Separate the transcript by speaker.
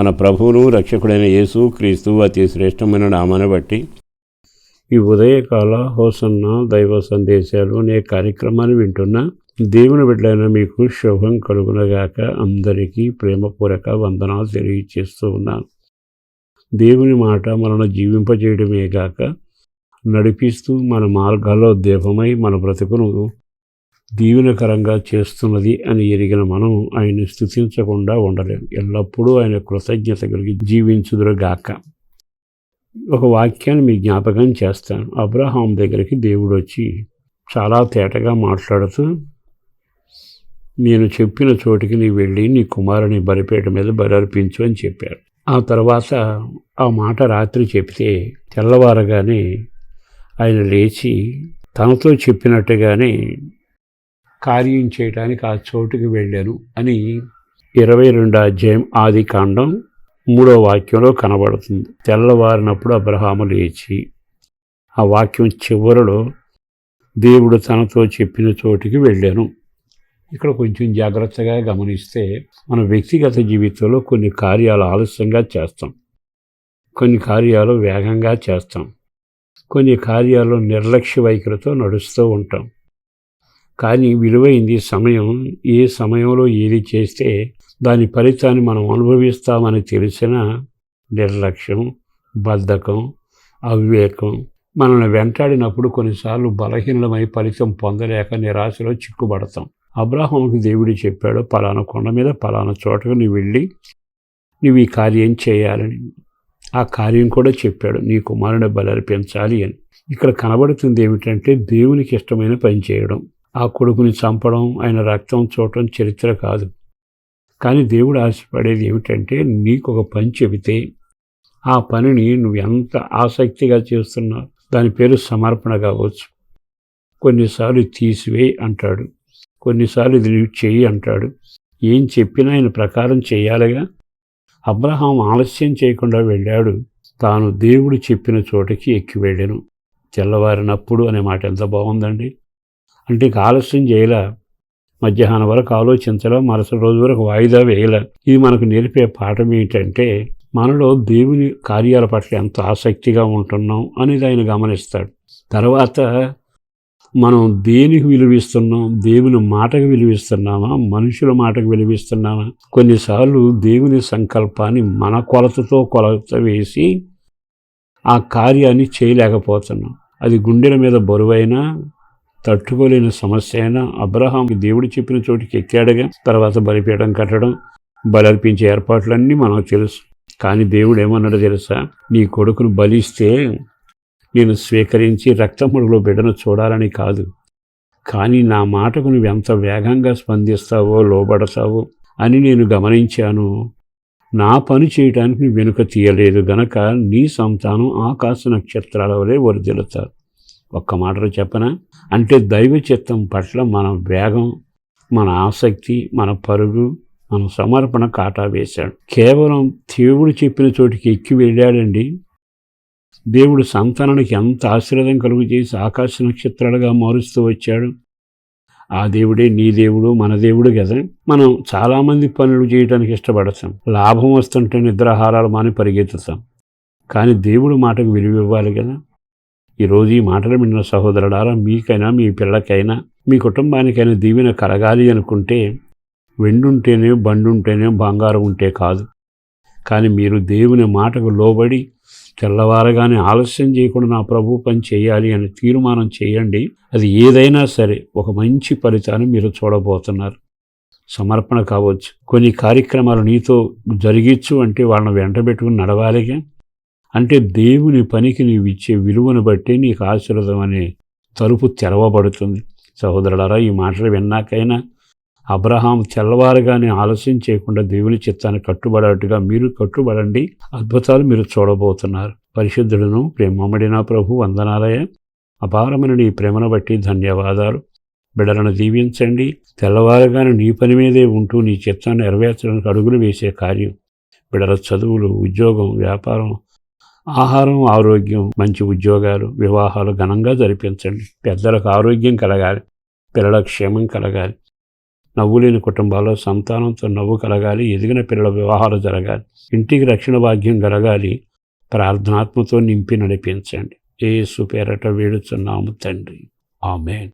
Speaker 1: మన ప్రభువును రక్షకుడైన యేసు క్రీస్తు అతి శ్రేష్టమైన నామాన్ని బట్టి ఈ ఉదయకాల హోసన్న దైవ సందేశాలు అనే కార్యక్రమాన్ని వింటున్న దేవుని బిడ్డలైన మీకు శుభం కలుగునగాక అందరికీ ప్రేమపూర్వక వందనాలు తెలియచేస్తూ ఉన్నాను. దేవుని మాట మనను జీవింపజేయడమే గాక నడిపిస్తూ మన మార్గాల్లో దీపమై మన బ్రతుకును దీవెనకరంగా చేస్తున్నది అని ఎరిగిన మనం ఆయన్ని స్థుతించకుండా ఉండలేం. ఎల్లప్పుడూ ఆయన కృతజ్ఞత కలిగి జీవించుదురుగాక. ఒక వాక్యాన్ని మీ జ్ఞాపకం చేస్తాను. అబ్రహాం దగ్గరికి దేవుడు వచ్చి చాలా తేటగా మాట్లాడుతూ నేను చెప్పిన చోటికి నీ వెళ్ళి నీ కుమారుని బలిపేట మీద బలర్పించు అని చెప్పారు ఆ తర్వాత ఆ మాట రాత్రి చెప్తే తెల్లవారగానే ఆయన లేచి తనతో చెప్పినట్టుగానే కార్యం చేయడానికి ఆ చోటుకి వెళ్ళాను అని ఇరవై రెండు అధ్యాయం ఆది కాండం మూడో వాక్యంలో కనబడుతుంది. తెల్లవారినప్పుడు అబ్రహాము లేచి ఆ వాక్యం చివరిలో దేవుడు తనతో చెప్పిన చోటికి వెళ్ళాను. ఇక్కడ కొంచెం జాగ్రత్తగా గమనిస్తే మన వ్యక్తిగత జీవితంలో కొన్ని కార్యాలు ఆలస్యంగా చేస్తాం. కొన్ని కార్యాలు వేగంగా చేస్తాం. కొన్ని కార్యాలు నిర్లక్ష్య వైఖరితో నడుస్తూ ఉంటాం. కానీ విలువైంది సమయం. ఏ సమయంలో ఏది చేస్తే దాని ఫలితాన్ని మనం అనుభవిస్తామని తెలిసిన నిర్లక్ష్యం బద్ధకం అవివేకం మనల్ని వెంటాడినప్పుడు కొన్నిసార్లు బలహీనమై ఫలితం పొందలేక నిరాశలో చిక్కుబడతాం. అబ్రాహంకి దేవుడు చెప్పాడు పలానా కొండ మీద పలానా చోటకు నువ్వు వెళ్ళి నువ్వు ఈ కార్యం చేయాలని. ఆ కార్యం కూడా చెప్పాడు నీ కుమారుని బలర్పించాలి అని. ఇక్కడ కనబడుతుంది ఏమిటంటే దేవునికి ఇష్టమైన పని చేయడం. ఆ కొడుకుని చంపడం ఆయన రక్తం చూడటం చరిత్ర కాదు. కానీ దేవుడు ఆశపడేది ఏమిటంటే నీకు ఒక పని చెబితే ఆ పనిని నువ్వు ఎంత ఆసక్తిగా చేస్తున్నావు దాని పేరు సమర్పణ కావచ్చు. కొన్నిసార్లు తీసివేయి అంటాడు. కొన్నిసార్లు ఇది నువ్వు చెయ్యి అంటాడు. ఏం చెప్పినా ఆయన ప్రకారం చేయాలిగా. అబ్రహాం ఆలస్యం చేయకుండా వెళ్ళాడు. తాను దేవుడు చెప్పిన చోటకి ఎక్కి వెళ్ళాను. తెల్లవారినప్పుడు అనే మాట ఎంత బాగుందండి. అంటే ఇక ఆలస్యం చేయలే. మధ్యాహ్నం వరకు ఆలోచించలే మరుసటి రోజు వరకు వాయిదా వేయలే. ఇది మనకు నేర్పే పాఠం ఏంటంటే మనలో దేవుని కార్యాల పట్ల ఎంత ఆసక్తిగా ఉంటున్నాం అనేది ఆయన గమనిస్తాడు. తర్వాత మనం దేనికి విలువిస్తున్నాం దేవుని మాటకు విలువిస్తున్నామా మనుషుల మాటకు విలువిస్తున్నామా? కొన్నిసార్లు దేవుని సంకల్పాన్ని మన కొలతతో కొలత వేసి ఆ కార్యాన్ని చేయలేకపోతున్నాం. అది గుండెల మీద బరువైనా తట్టుకోలేని సమస్య అయినా అబ్రహాంకి దేవుడు చెప్పిన చోటికి ఎక్కాడుగా తర్వాత బలిపీఠం కట్టడం బలర్పించే ఏర్పాట్లన్నీ మనకు తెలుసు. కానీ దేవుడు ఏమన్నాడు తెలుసా? నీ కొడుకును బలిస్తే నేను స్వీకరించి రక్తముడులో బిడ్డను చూడాలని కాదు. కానీ నా మాటకు నువ్వు ఎంత వేగంగా స్పందిస్తావో లోబడతావో అని నేను గమనించాను. నా పని చేయడానికి నువ్వు వెనుక తీయలేదు గనక నీ సంతానం ఆకాశ నక్షత్రాల వలె వరిదిలుతారు. ఒక్క మాటలో చెప్పనా? అంటే దైవ చిత్తం పట్ల మన వేగం మన ఆసక్తి మన పరుగు మన సమర్పణ కాటా వేశాడు. కేవలం దేవుడు చెప్పిన చోటికి ఎక్కి వెళ్ళాడండి. దేవుడు సంతానానికి ఎంత ఆశీర్వాదం కలుగు చేసి ఆకాశ నక్షత్రాలుగా మారుస్తూ వచ్చాడు. ఆ దేవుడే నీ దేవుడు మన దేవుడు కదా. మనం చాలామంది పనులు చేయడానికి ఇష్టపడతాం. లాభం వస్తుంటే నిద్రాహారాలు మాని పరిగెత్తుతాం. కానీ దేవుడు మాటకు విలువ ఇవ్వాలి కదా. ఈరోజు ఈ మాటలు విన్న సహోదరుడారా మీకైనా మీ పిల్లకైనా మీ కుటుంబానికైనా దీవెన కలగాలి అనుకుంటే వెండుంటేనే బండుంటేనే బంగారం ఉంటే కాదు. కానీ మీరు దేవుని మాటకు లోబడి తెల్లవారగానే ఆలస్యం చేయకుండా నా ప్రభు పని చేయాలి అని తీర్మానం చేయండి. అది ఏదైనా సరే ఒక మంచి ఫలితాన్ని మీరు చూడబోతున్నారు. సమర్పణ కావచ్చు. కొన్ని కార్యక్రమాలు నీతో జరిగించు అంటే వాళ్ళని వెంటబెట్టుకుని నడవాలిగా. అంటే దేవుని పనికి నీవు ఇచ్చే విలువను బట్టి నీకు ఆశీర్వదం అనే తలుపు తెరవబడుతుంది. సహోదరులారా ఈ మాటలు విన్నాకైనా అబ్రహాం తెల్లవారుగానే ఆలస్యం చేయకుండా దేవుని చిత్తాన్ని కట్టుబడేట్టుగా మీరు కట్టుబడండి. అద్భుతాలు మీరు చూడబోతున్నారు. పరిశుద్ధులను ప్రేమమడిన ప్రభు వందనాలయ. అపారమైన నీ ప్రేమను బట్టి ధన్యవాదాలు. బిడలను దీవించండి. తెల్లవారుగానే నీ పని మీదే ఉంటూ నీ చిత్తాన్ని నెరవేర్చడానికి అడుగులు వేసే కార్యం. బిడల చదువులు ఉద్యోగం వ్యాపారం ఆహారం ఆరోగ్యం మంచి ఉద్యోగాలు వివాహాలు ఘనంగా జరిపించండి. పెద్దలకు ఆరోగ్యం కలగాలి పిల్లల క్షేమం కలగాలి నవ్వులేని కుటుంబాల్లో సంతానంతో నవ్వు కలగాలి ఎదిగిన పిల్లల వివాహాలు జరగాలి ఇంటికి రక్షణ భాగ్యం కలగాలి ప్రార్థనాత్మతో నింపి నడిపించండి. ఏ పేరట వేడుచున్నాము తండ్రి. ఆమెన్.